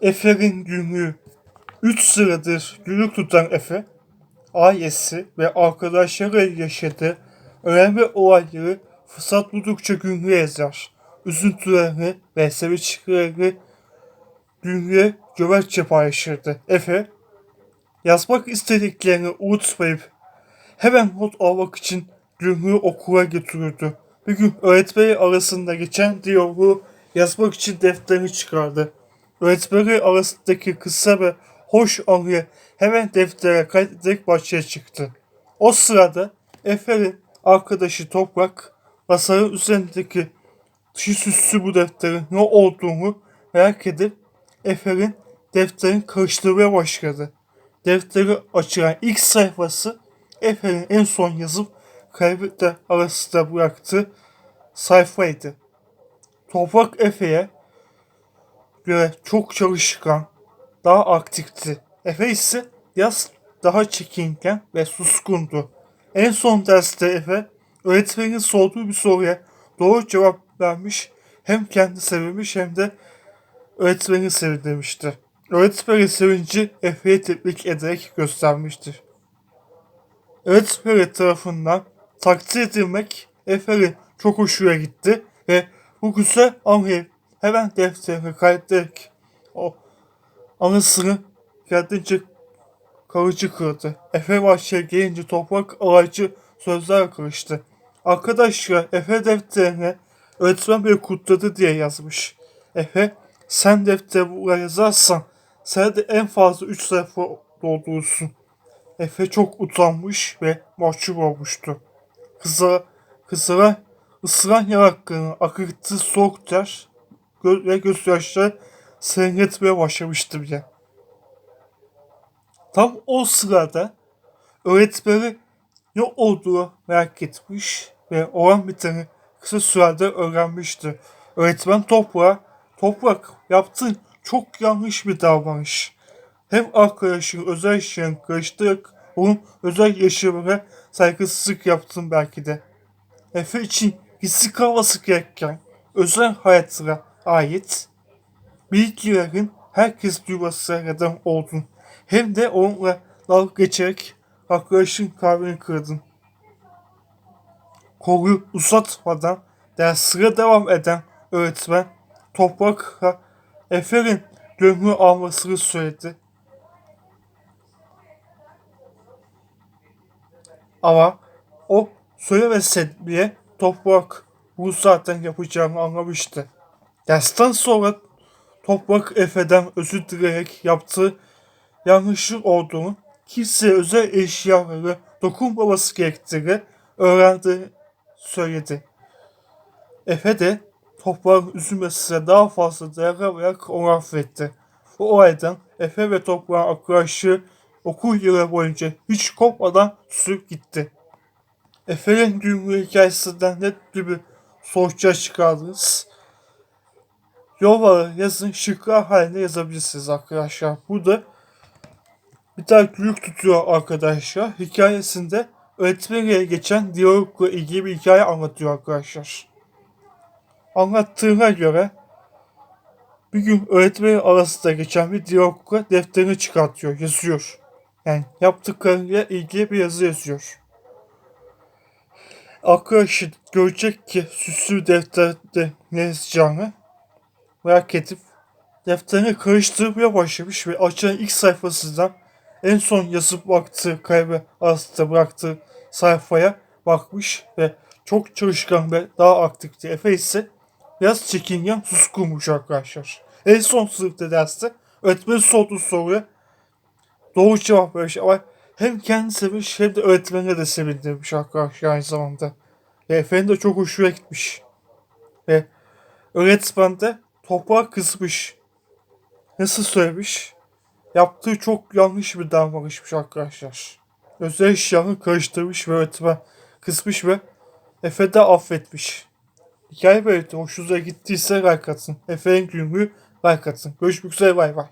Efe'nin günlüğü. 3 sıradır günlük tutan Efe, ailesi ve arkadaşları yaşadığı önemli olayları fırsat buldukça günlüğe yazar. Üzüntülerini ve sevinçlerini günlüğe gömerçe paylaşırdı. Efe, yazmak istediklerini unutmayıp hemen not almak için günlüğü okula götürürdü. Bir gün öğretmeni arasında geçen diyaloğu yazmak için defterini çıkardı. Öğretmeni arasındaki kısa ve hoş anıyı hemen deftere kaydederek bahçeye çıktı. O sırada Efe'nin arkadaşı Toprak masanın üzerindeki dışı süslü bu defterin ne olduğunu merak edip Efe'nin defterin karıştırmaya başladı. Defteri açılan ilk sayfası Efe'nin en son yazıp kaybette arasında bıraktığı sayfaydı. Toprak Efe'ye göre çok çalışkan, daha aktifti. Efe ise yaz daha çekingen ve suskundu. En son derste Efe, öğretmenin sorduğu bir soruya doğru cevap vermiş, hem kendi sevinmiş hem de öğretmeni sevindirmişti. Öğretmenin sevinci Efe'ye tebrik ederek göstermiştir. Öğretmeni tarafından takdir edilmek Efe'nin çok hoşuna gitti ve bu güzel anıyı hemen defterine kaydederek o anısını kendince kalıcı kırdı. Efe bahçeye gelince toprak alaycı sözler karıştı. Arkadaşlar Efe defterine öğretmen beni kutladı diye yazmış. Efe sen defteri buraya yazarsan sen de en fazla 3 sayfa doldurursun. Efe çok utanmış ve mahcup olmuştu. Kızlara, kızlara ısıran yanaklarını akıttığı soğuk ter gö- ve gözyaşları serinletmeye başlamıştı bile. Tam o sırada öğretmeni ne olduğu merak etmiş ve olan biteni kısa sürede öğrenmişti. Öğretmen toprağa, toprak yaptığın çok yanlış bir davranış. Hem arkadaşın özel yaşayan karıştırarak onun özel yaşamına saygısızlık yaptın belki de. Efe için gizli kalması gereken özel hayatına ait bilgilerin herkes duymasına neden oldun. Hem de onunla dalga geçerek arkadaşın kalbini kırdın. Kolu uzatmadan derslere devam eden öğretmen Toprak'a Efe'nin gönlü almasını söyledi. Ama o söylemese bile Toprak bu zaten yapacağını anlamıştı. Dersten sonra Toprak Efe'den özür dileyerek yaptığı yanlışlık olduğunu, kimseye özel eşyaları dokunmaması gerektiğini öğrendiğini söyledi. Efe de Toprak'ın üzülmesine daha fazla dayanarak onu affetti. Bu olaydan Efe ve Toprak'ın arkadaşlığı okul yılı boyunca hiç kopmadan sürüp gitti. Efe'nin günlüğü hikayesinden net gibi sonuçlar çıkardınız. Yolları yazın şıklar halinde yazabilirsiniz arkadaşlar. Burada bir tane gülük tutuyor arkadaşlar. Hikayesinde öğretmeniyle geçen diyalogla ilgili bir hikaye anlatıyor arkadaşlar. Anlattığına göre bir gün öğretmenin arasında geçen bir diyalogla defterini çıkartıyor, yazıyor. Yani yaptıklarıyla ilgili bir yazı yazıyor. Arkadaşı görecek ki süslü defterde ne yazacağını merak edip defterini karıştırmaya başlamış ve açan ilk sayfasından en son yazıp baktığı kalemi arasında bıraktığı sayfaya bakmış ve çok çalışkan ve daha aktifti. Efe ise biraz çekingen suskunmuş arkadaşlar. En son sınıfta derste öğretmenin sorduğu soruya doğru cevap vermiş ama hem kendi sevmiş hem de öğretmenine de sevindirmiş arkadaşlar aynı zamanda. Ve Efe'nin de çok hoşuna gitmiş. Ve öğretmen de toprağa kızmış. Nasıl söylemiş? Yaptığı çok yanlış bir davranışmış arkadaşlar. Özel eşyanı karıştırmış ve öğretmen kızmış ve Efe de affetmiş. Hikaye böyleydi. Hoşunuza gittiyse like atın. Efe'nin günlüğü like atın. Görüşmek üzere bay bay.